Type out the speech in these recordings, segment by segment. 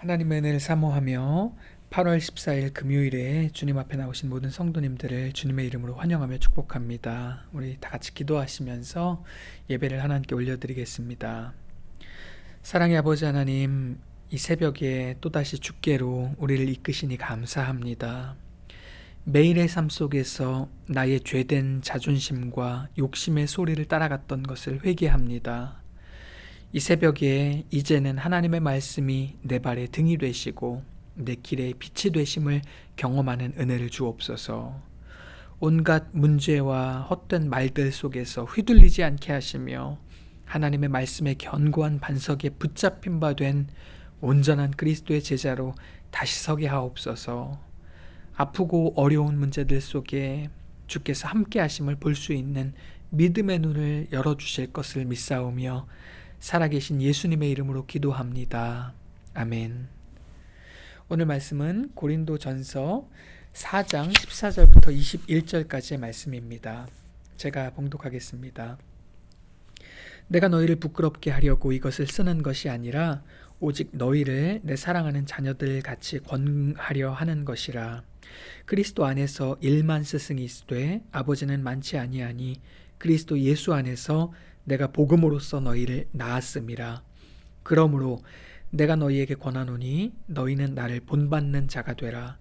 하나님의 은혜를 사모하며 8월 14일 금요일에 주님 앞에 나오신 모든 성도님들을 주님의 이름으로 환영하며 축복합니다. 우리 다 같이 기도하시면서 예배를 하나님께 올려드리겠습니다. 사랑의 아버지 하나님, 이 새벽에 또다시 주께로 우리를 이끄시니 감사합니다. 매일의 삶 속에서 나의 죄된 자존심과 욕심의 소리를 따라갔던 것을 회개합니다. 이 새벽에 이제는 하나님의 말씀이 내 발의 등이 되시고 내 길의 빛이 되심을 경험하는 은혜를 주옵소서. 온갖 문제와 헛된 말들 속에서 휘둘리지 않게 하시며 하나님의 말씀의 견고한 반석에 붙잡힌 바 된 온전한 그리스도의 제자로 다시 서게 하옵소서. 아프고 어려운 문제들 속에 주께서 함께 하심을 볼 수 있는 믿음의 눈을 열어 주실 것을 믿사오며 살아계신 예수님의 이름으로 기도합니다. 아멘. 오늘 말씀은 고린도 전서 4장 14절부터 21절까지의 말씀입니다. 제가 봉독하겠습니다. 내가 너희를 부끄럽게 하려고 이것을 쓰는 것이 아니라 오직 너희를 내 사랑하는 자녀들 같이 권하려 하는 것이라. 그리스도 안에서 일만 스승이 있되 아버지는 많지 아니하니 그리스도 예수 안에서 내가 복음으로써 너희를 낳았음이라. 그러므로 내가 너희에게 권하노니 너희는 나를 본받는 자가 되라.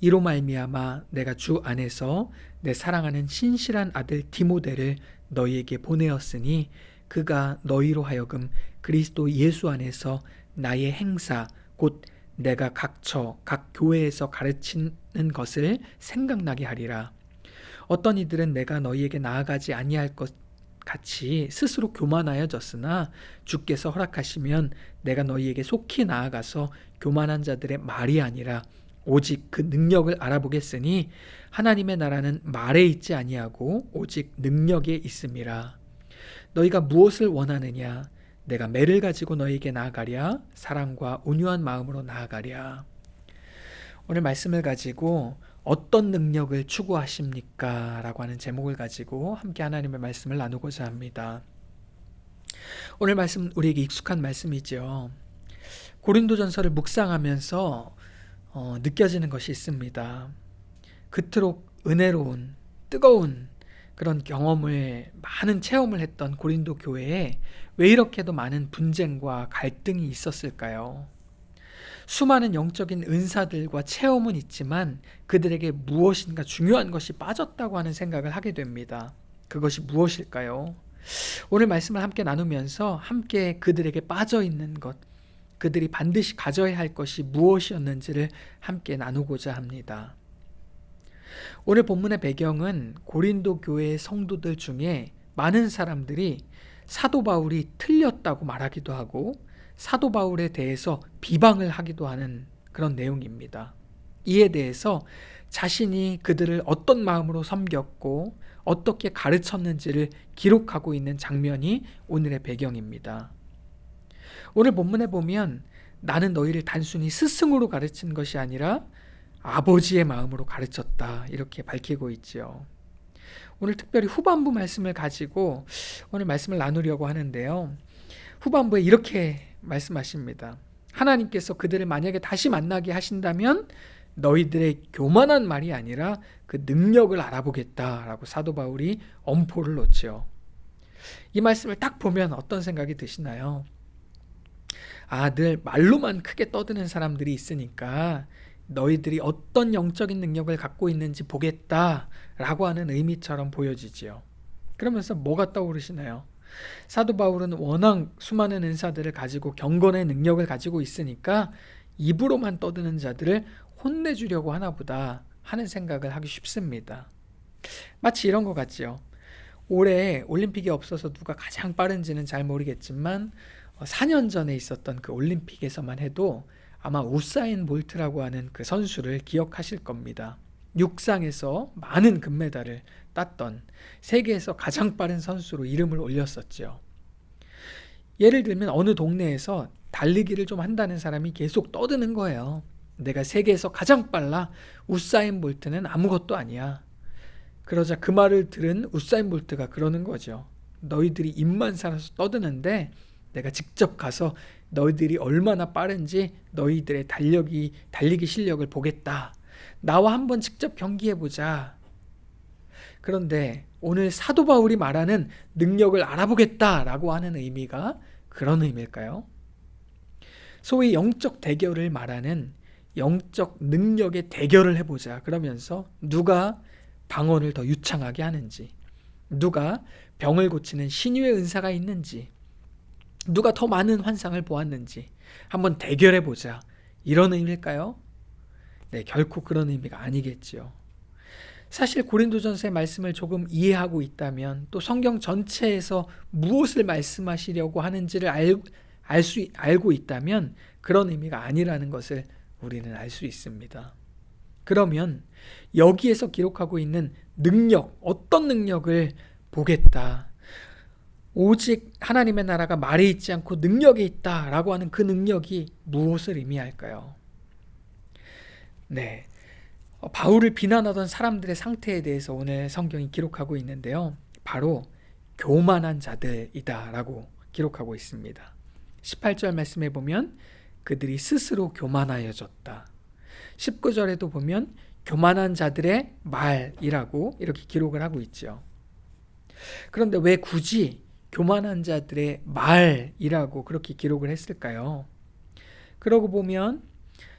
이로 말미암아 내가 주 안에서 내 사랑하는 신실한 아들 디모데를 너희에게 보내었으니 그가 너희로 하여금 그리스도 예수 안에서 나의 행사 곧 내가 각처 각 교회에서 가르치는 것을 생각나게 하리라. 어떤 이들은 내가 너희에게 나아가지 아니할 것 같이 스스로 교만하여졌으나 주께서 허락하시면 내가 너희에게 속히 나아가서 교만한 자들의 말이 아니라 오직 그 능력을 알아보겠으니 하나님의 나라는 말에 있지 아니하고 오직 능력에 있음이라. 너희가 무엇을 원하느냐? 내가 매를 가지고 너희에게 나아가랴? 사랑과 온유한 마음으로 나아가랴. 오늘 말씀을 가지고 어떤 능력을 추구하십니까? 라고 하는 제목을 가지고 함께 하나님의 말씀을 나누고자 합니다. 오늘 말씀 우리에게 익숙한 말씀이죠. 고린도전서를 묵상하면서 어, 느껴지는 것이 있습니다. 그토록 은혜로운 뜨거운 그런 경험을 많은 체험을 했던 고린도 교회에 왜 이렇게도 많은 분쟁과 갈등이 있었을까요? 수많은 영적인 은사들과 체험은 있지만 그들에게 무엇인가 중요한 것이 빠졌다고 하는 생각을 하게 됩니다. 그것이 무엇일까요? 오늘 말씀을 함께 나누면서 함께 그들에게 빠져 있는 것, 그들이 반드시 가져야 할 것이 무엇이었는지를 함께 나누고자 합니다. 오늘 본문의 배경은 고린도 교회의 성도들 중에 많은 사람들이 사도 바울이 틀렸다고 말하기도 하고 사도 바울에 대해서 비방을 하기도 하는 그런 내용입니다. 이에 대해서 자신이 그들을 어떤 마음으로 섬겼고 어떻게 가르쳤는지를 기록하고 있는 장면이 오늘의 배경입니다. 오늘 본문에 보면 나는 너희를 단순히 스승으로 가르친 것이 아니라 아버지의 마음으로 가르쳤다. 이렇게 밝히고 있지요. 오늘 특별히 후반부 말씀을 가지고 오늘 말씀을 나누려고 하는데요. 후반부에 이렇게 말씀하십니다. 하나님께서 그들을 만약에 다시 만나게 하신다면 너희들의 교만한 말이 아니라 그 능력을 알아보겠다라고 사도 바울이 엄포를 놓지요. 이 말씀을 딱 보면 어떤 생각이 드시나요? 아, 늘 말로만 크게 떠드는 사람들이 있으니까 너희들이 어떤 영적인 능력을 갖고 있는지 보겠다라고 하는 의미처럼 보여지지요. 그러면서 뭐가 떠오르시나요? 사도 바울은 워낙 수많은 은사들을 가지고 경건의 능력을 가지고 있으니까 입으로만 떠드는 자들을 혼내주려고 하나 보다 하는 생각을 하기 쉽습니다. 마치 이런 것 같지요. 올해 올림픽이 없어서 누가 가장 빠른지는 잘 모르겠지만 4년 어, 전에 있었던 그 올림픽에서만 해도 아마 우사인 볼트라고 하는 그 선수를 기억하실 겁니다. 육상에서 많은 금메달을 땄던 세계에서 가장 빠른 선수로 이름을 올렸었죠. 예를 들면 어느 동네에서 달리기를 좀 한다는 사람이 계속 떠드는 거예요. 내가 세계에서 가장 빨라. 우사인 볼트는 아무것도 아니야. 그러자 그 말을 들은 우사인 볼트가 그러는 거죠. 너희들이 입만 살아서 떠드는데 내가 직접 가서 너희들이 얼마나 빠른지 너희들의 달력이 달리기 실력을 보겠다. 나와 한번 직접 경기해 보자. 그런데 오늘 사도 바울이 말하는 능력을 알아보겠다라고 하는 의미가 그런 의미일까요? 소위 영적 대결을 말하는 영적 능력의 대결을 해보자. 그러면서 누가 방언을 더 유창하게 하는지, 누가 병을 고치는 신유의 은사가 있는지, 누가 더 많은 환상을 보았는지 한번 대결해 보자. 이런 의미일까요? 네, 결코 그런 의미가 아니겠지요. 사실 고린도전서의 말씀을 조금 이해하고 있다면 또 성경 전체에서 무엇을 말씀하시려고 하는지를 알, 알 수, 알고 있다면 그런 의미가 아니라는 것을 우리는 알 수 있습니다. 그러면 여기에서 기록하고 있는 능력, 어떤 능력을 보겠다. 오직 하나님의 나라가 말에 있지 않고 능력에 있다라고 하는 그 능력이 무엇을 의미할까요? 네. 어, 바울을 비난하던 사람들의 상태에 대해서 오늘 성경이 기록하고 있는데요. 바로 교만한 자들이다라고 기록하고 있습니다. 18절 말씀에 보면 그들이 스스로 교만하여졌다. 19절에도 보면 교만한 자들의 말이라고 이렇게 기록을 하고 있죠. 그런데 왜 굳이 교만한 자들의 말이라고 그렇게 기록을 했을까요? 그러고 보면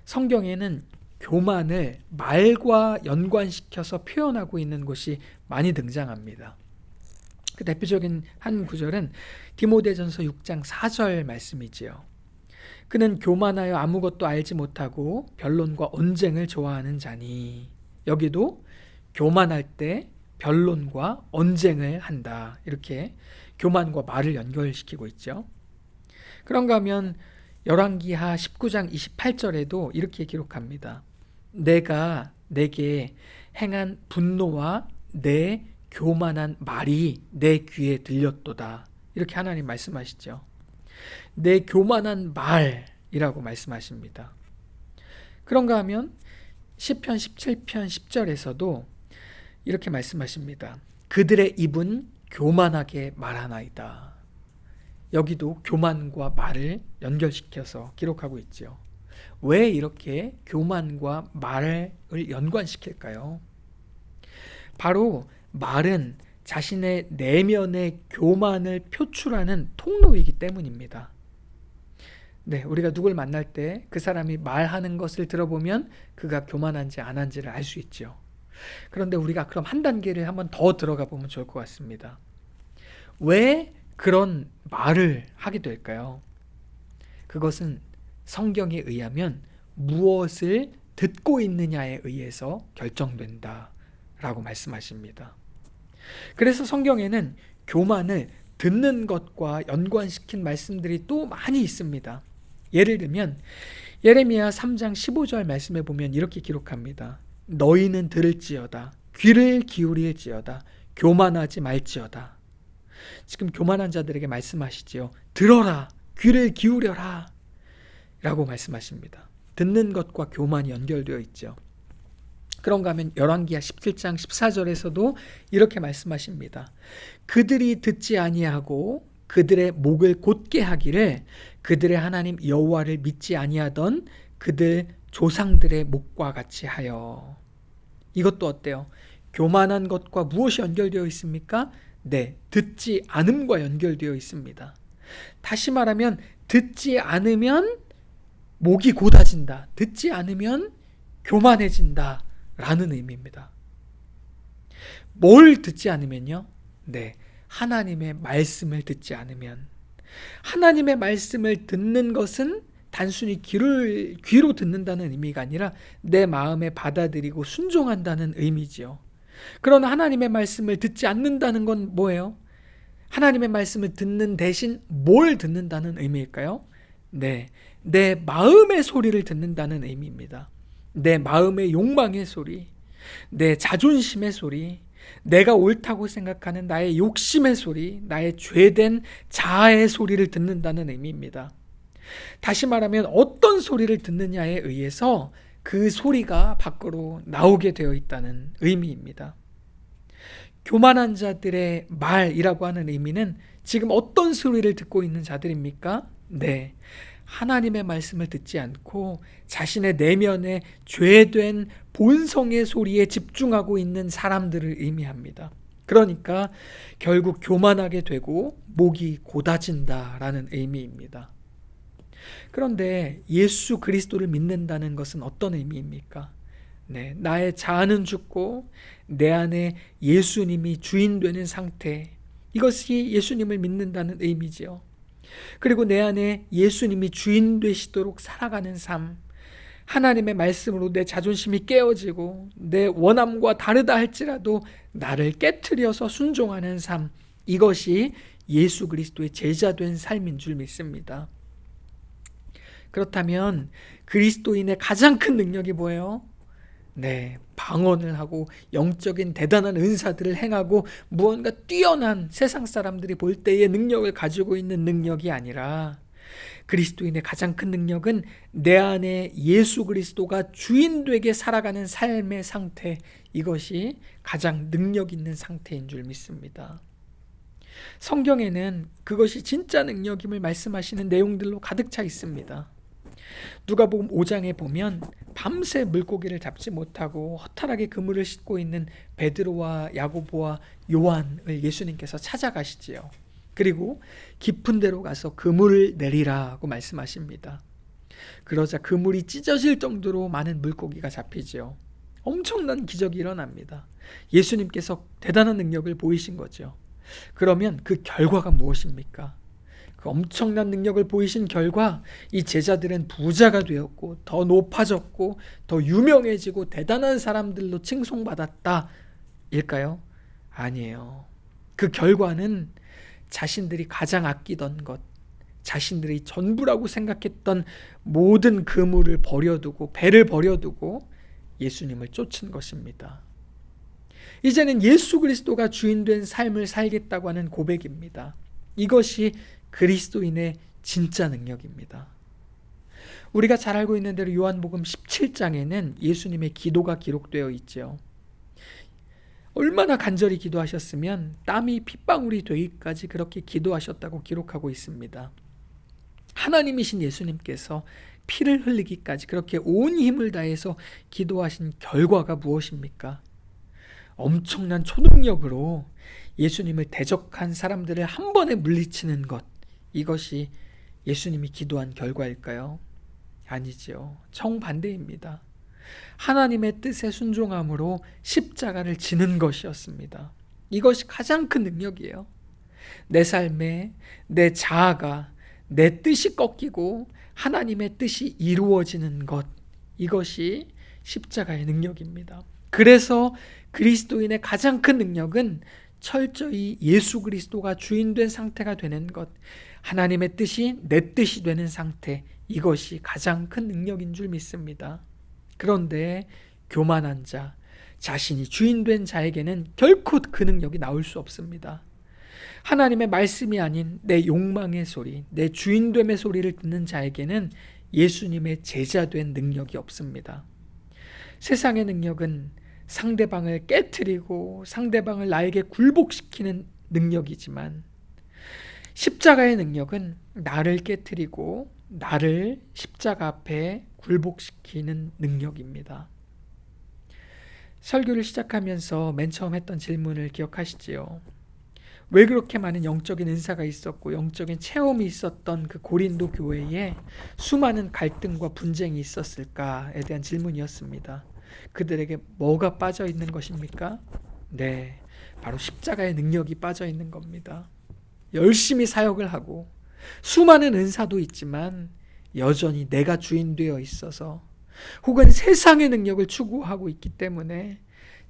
성경에는 교만을 말과 연관시켜서 표현하고 있는 곳이 많이 등장합니다. 그 대표적인 한 구절은 디모데전서 6장 4절 말씀이지요. 그는 교만하여 아무것도 알지 못하고 변론과 언쟁을 좋아하는 자니 여기도 교만할 때 변론과 언쟁을 한다. 이렇게 교만과 말을 연결시키고 있죠. 그런가 하면 열왕기하 19장 28절에도 이렇게 기록합니다. 내가 내게 행한 분노와 내 교만한 말이 내 귀에 들렸도다. 이렇게 하나님 말씀하시죠. 내 교만한 말이라고 말씀하십니다. 그런가 하면 시편 17편 10절에서도 이렇게 말씀하십니다. 그들의 입은 교만하게 말하나이다. 여기도 교만과 말을 연결시켜서 기록하고 있지요. 왜 이렇게 교만과 말을 연관시킬까요? 바로 말은 자신의 내면의 교만을 표출하는 통로이기 때문입니다. 네, 우리가 누굴 만날 때 그 사람이 말하는 것을 들어보면 그가 교만한지 안 한지를 알 수 있죠. 그런데 우리가 그럼 한 단계를 한번 더 들어가 보면 좋을 것 같습니다. 왜 그런 말을 하게 될까요? 그것은 성경에 의하면 무엇을 듣고 있느냐에 의해서 결정된다. 라고 말씀하십니다. 그래서 성경에는 교만을 듣는 것과 연관시킨 말씀들이 또 많이 있습니다. 예를 들면 예레미야 3장 15절 말씀에 보면 이렇게 기록합니다. 너희는 들을지어다 귀를 기울일지어다 교만하지 말지어다. 지금 교만한 자들에게 말씀하시지요. 들어라 귀를 기울여라 라고 말씀하십니다. 듣는 것과 교만이 연결되어 있죠. 그런가 하면 열왕기하 17장 14절에서도 이렇게 말씀하십니다. 그들이 듣지 아니하고 그들의 목을 곧게 하기를 그들의 하나님 여호와를 믿지 아니하던 그들 조상들의 목과 같이 하여 이것도 어때요? 교만한 것과 무엇이 연결되어 있습니까? 네, 듣지 않음과 연결되어 있습니다. 다시 말하면 듣지 않으면 목이 곧아진다. 듣지 않으면 교만해진다. 라는 의미입니다. 뭘 듣지 않으면요? 네. 하나님의 말씀을 듣지 않으면 하나님의 말씀을 듣는 것은 단순히 귀를, 귀로 듣는다는 의미가 아니라 내 마음에 받아들이고 순종한다는 의미지요. 그러나 하나님의 말씀을 듣지 않는다는 건 뭐예요? 하나님의 말씀을 듣는 대신 뭘 듣는다는 의미일까요? 네. 내 마음의 소리를 듣는다는 의미입니다. 내 마음의 욕망의 소리, 내 자존심의 소리, 내가 옳다고 생각하는 나의 욕심의 소리, 나의 죄된 자아의 소리를 듣는다는 의미입니다. 다시 말하면 어떤 소리를 듣느냐에 의해서 그 소리가 밖으로 나오게 되어 있다는 의미입니다. 교만한 자들의 말이라고 하는 의미는 지금 어떤 소리를 듣고 있는 자들입니까? 네. 하나님의 말씀을 듣지 않고 자신의 내면의 죄된 본성의 소리에 집중하고 있는 사람들을 의미합니다. 그러니까 결국 교만하게 되고 목이 고다진다라는 의미입니다. 그런데 예수 그리스도를 믿는다는 것은 어떤 의미입니까? 네, 나의 자아는 죽고 내 안에 예수님이 주인 되는 상태. 이것이 예수님을 믿는다는 의미지요. 그리고 내 안에 예수님이 주인 되시도록 살아가는 삶. 하나님의 말씀으로 내 자존심이 깨어지고 내 원함과 다르다 할지라도 나를 깨뜨려서 순종하는 삶. 이것이 예수 그리스도의 제자된 삶인 줄 믿습니다. 그렇다면 그리스도인의 가장 큰 능력이 뭐예요? 네, 방언을 하고 영적인 대단한 은사들을 행하고 무언가 뛰어난 세상 사람들이 볼 때의 능력을 가지고 있는 능력이 아니라 그리스도인의 가장 큰 능력은 내 안에 예수 그리스도가 주인 되게 살아가는 삶의 상태 이것이 가장 능력 있는 상태인 줄 믿습니다. 성경에는 그것이 진짜 능력임을 말씀하시는 내용들로 가득 차 있습니다. 누가복음 5장에 보면 밤새 물고기를 잡지 못하고 허탈하게 그물을 싣고 있는 베드로와 야고보와 요한을 예수님께서 찾아가시지요. 그리고 깊은 데로 가서 그물을 내리라고 말씀하십니다. 그러자 그물이 찢어질 정도로 많은 물고기가 잡히지요. 엄청난 기적이 일어납니다. 예수님께서 대단한 능력을 보이신 거죠. 그러면 그 결과가 무엇입니까? 그 엄청난 능력을 보이신 결과 이 제자들은 부자가 되었고 더 높아졌고 더 유명해지고 대단한 사람들로 칭송받았다. 일까요? 아니에요. 그 결과는 자신들이 가장 아끼던 것, 자신들이 전부라고 생각했던 모든 그물을 버려두고 배를 버려두고 예수님을 쫓은 것입니다. 이제는 예수 그리스도가 주인 된 삶을 살겠다고 하는 고백입니다. 이것이 그리스도인의 진짜 능력입니다. 우리가 잘 알고 있는 대로 요한복음 17장에는 예수님의 기도가 기록되어 있죠. 얼마나 간절히 기도하셨으면 땀이 핏방울이 되기까지 그렇게 기도하셨다고 기록하고 있습니다. 하나님이신 예수님께서 피를 흘리기까지 그렇게 온 힘을 다해서 기도하신 결과가 무엇입니까? 엄청난 초능력으로 예수님을 대적한 사람들을 한 번에 물리치는 것. 이것이 예수님이 기도한 결과일까요? 아니지요. 정반대입니다. 하나님의 뜻에 순종함으로 십자가를 지는 것이었습니다. 이것이 가장 큰 능력이에요. 내 삶에 내 자아가 내 뜻이 꺾이고 하나님의 뜻이 이루어지는 것. 이것이 십자가의 능력입니다. 그래서 그리스도인의 가장 큰 능력은 철저히 예수 그리스도가 주인된 상태가 되는 것. 하나님의 뜻이 내 뜻이 되는 상태, 이것이 가장 큰 능력인 줄 믿습니다. 그런데 교만한 자, 자신이 주인 된 자에게는 결코 그 능력이 나올 수 없습니다. 하나님의 말씀이 아닌 내 욕망의 소리, 내 주인됨의 소리를 듣는 자에게는 예수님의 제자된 능력이 없습니다. 세상의 능력은 상대방을 깨뜨리고 상대방을 나에게 굴복시키는 능력이지만 십자가의 능력은 나를 깨뜨리고 나를 십자가 앞에 굴복시키는 능력입니다. 설교를 시작하면서 맨 처음 했던 질문을 기억하시지요? 왜 그렇게 많은 영적인 은사가 있었고 영적인 체험이 있었던 그 고린도 교회에 수많은 갈등과 분쟁이 있었을까에 대한 질문이었습니다. 그들에게 뭐가 빠져 있는 것입니까? 네, 바로 십자가의 능력이 빠져 있는 겁니다. 열심히 사역을 하고 수많은 은사도 있지만 여전히 내가 주인 되어 있어서 혹은 세상의 능력을 추구하고 있기 때문에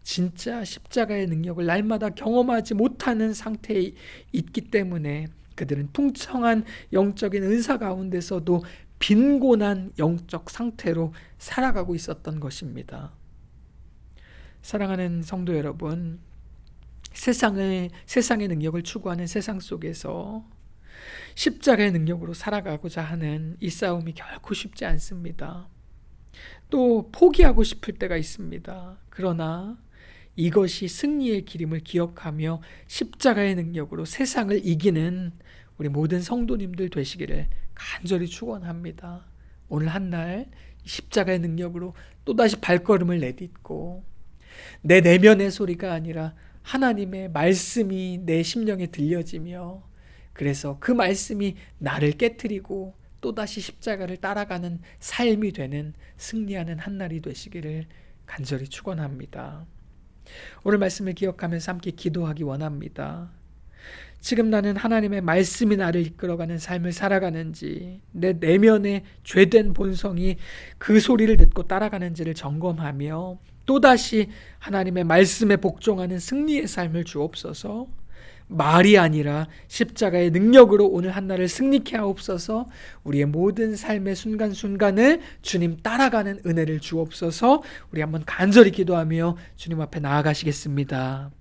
진짜 십자가의 능력을 날마다 경험하지 못하는 상태에 있기 때문에 그들은 풍성한 영적인 은사 가운데서도 빈곤한 영적 상태로 살아가고 있었던 것입니다. 사랑하는 성도 여러분, 세상을 세상의 능력을 추구하는 세상 속에서 십자가의 능력으로 살아가고자 하는 이 싸움이 결코 쉽지 않습니다. 또 포기하고 싶을 때가 있습니다. 그러나 이것이 승리의 길임을 기억하며 십자가의 능력으로 세상을 이기는 우리 모든 성도님들 되시기를 간절히 축원합니다. 오늘 한 날 십자가의 능력으로 또다시 발걸음을 내딛고 내 내면의 소리가 아니라 하나님의 말씀이 내 심령에 들려지며 그래서 그 말씀이 나를 깨뜨리고 또다시 십자가를 따라가는 삶이 되는 승리하는 한 날이 되시기를 간절히 축원합니다. 오늘 말씀을 기억하면서 함께 기도하기 원합니다. 지금 나는 하나님의 말씀이 나를 이끌어가는 삶을 살아가는지, 내 내면의 죄된 본성이 그 소리를 듣고 따라가는지를 점검하며 또다시 하나님의 말씀에 복종하는 승리의 삶을 주옵소서, 말이 아니라 십자가의 능력으로 오늘 한날을 승리케 하옵소서, 우리의 모든 삶의 순간순간을 주님 따라가는 은혜를 주옵소서, 우리 한번 간절히 기도하며 주님 앞에 나아가시겠습니다.